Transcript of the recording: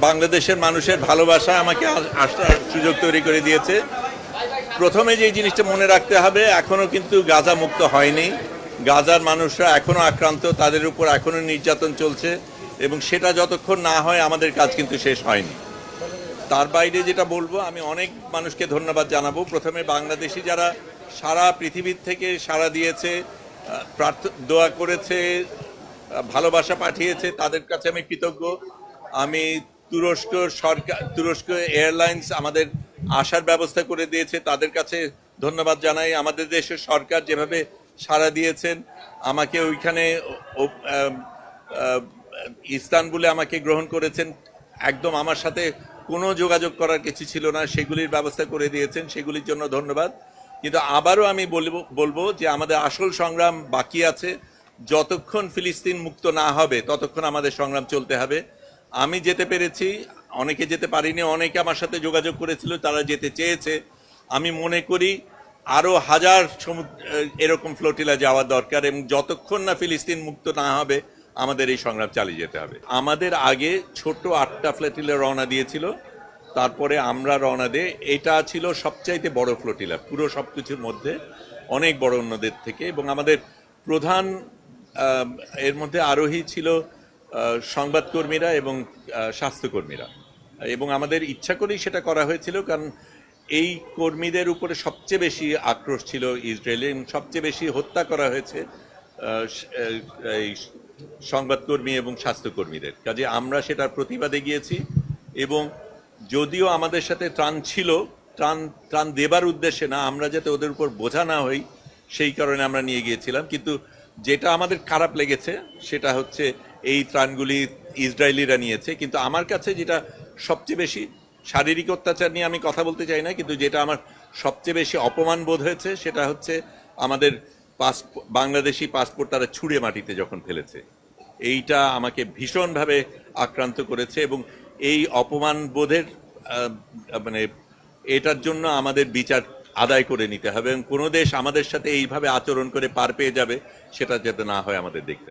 বাংলাদেশের মানুষের ভালোবাসা আমাকে আস- আসার সুযোগ তৈরি করে দিয়েছে। প্রথমে যে জিনিসটা মনে রাখতে হবে, এখনও কিন্তু গাজা মুক্ত হয়নি। গাজার মানুষরা এখনও আক্রান্ত, তাদের উপর এখনও নির্যাতন চলছে এবং সেটা যতক্ষণ না হয় আমাদের কাজ কিন্তু শেষ হয়নি। তার বাইরে যেটা বলব, আমি অনেক মানুষকে ধন্যবাদ জানাব। প্রথমে বাংলাদেশি যারা সারা পৃথিবীর থেকে সাড়া দিয়েছে, প্রার্থ- দোয়া করেছে, ভালোবাসা পাঠিয়েছে, তাদের কাছে আমি কৃতজ্ঞ। আমি তুরস্ক সরকার, তুরস্ক এয়ারলাইন্স আমাদের আসার ব্যবস্থা করে দিয়েছে, তাদের কাছে ধন্যবাদ জানাই। আমাদের দেশের সরকার যেভাবে সাড়া দিয়েছেন, আমাকে ওইখানে ইস্তানবুলে আমাকে গ্রহণ করেছেন, একদম আমার সাথে কোনো যোগাযোগ করার কিছু ছিল না, সেগুলির ব্যবস্থা করে দিয়েছেন, সেগুলির জন্য ধন্যবাদ। কিন্তু আবারও আমি বলব বলব যে আমাদের আসল সংগ্রাম বাকি আছে। যতক্ষণ ফিলিস্তিন মুক্ত না হবে, ততক্ষণ আমাদের সংগ্রাম চলতে হবে। আমি যেতে পেরেছি, অনেকে যেতে পারিনি, অনেকে আমার সাথে যোগাযোগ করেছিল, তারা যেতে চেয়েছে। আমি মনে করি আরও হাজার সমুদ্র, এরকম ফ্লোটিলা যাওয়া দরকার এবং যতক্ষণ না ফিলিস্তিন মুক্ত না হবে আমাদের এই সংগ্রাম চালিয়ে যেতে হবে। আমাদের আগে ছোট আটটা ফ্লোটিলা রওনা দিয়েছিল। তারপরে আমরা রওনা দিয়ে, এটা ছিল সবচাইতে বড় ফ্লোটিলা পুরো সবকিছুর মধ্যে অনেক বড় অন্যদের থেকে এবং আমাদের প্রধান এর মধ্যে আরোহী ছিল সংবাদকর্মীরা এবং স্বাস্থ্যকর্মীরা। এবং আমাদের ইচ্ছা করেই সেটা করা হয়েছিল কারণ এই কর্মীদের উপরে সবচেয়ে বেশি আক্রোশ ছিল ইসরায়েলে এবং সবচেয়ে বেশি হত্যা করা হয়েছে এই সংবাদকর্মী এবং স্বাস্থ্যকর্মীদের। কাজে আমরা সেটার প্রতিবাদে গিয়েছি এবং যদিও আমাদের সাথে ত্রাণ ছিল, ত্রাণ ত্রাণ দেবার উদ্দেশ্যে না, আমরা যাতে ওদের উপর বোঝা না হই, সেই কারণে আমরা নিয়ে গিয়েছিলাম। কিন্তু যেটা আমাদের খারাপ লেগেছে, সেটা হচ্ছে এই ত্রাণগুলি ইসরায়েলিরা নিয়েছে। কিন্তু আমার কাছে যেটা সবচেয়ে বেশি শারীরিক অত্যাচার নিয়ে আমি কথা বলতে চাই না, কিন্তু যেটা আমার সবচেয়ে বেশি অপমান বোধ হয়েছে, সেটা হচ্ছে আমাদের বাংলাদেশি পাসপোর্ট তারা ছুঁড়ে মাটিতে যখন ফেলেছে এইটা আমাকে ভীষণভাবে আক্রান্ত করেছে এবং এই অপমান বোধের মানে এটার জন্য আমাদের বিচার আদায় করে নিতে হবে এবং কোনো দেশ আমাদের সাথে এইভাবে আচরণ করে পার পেয়ে যাবে, সেটা যাতে না হয় আমাদের দেখতে।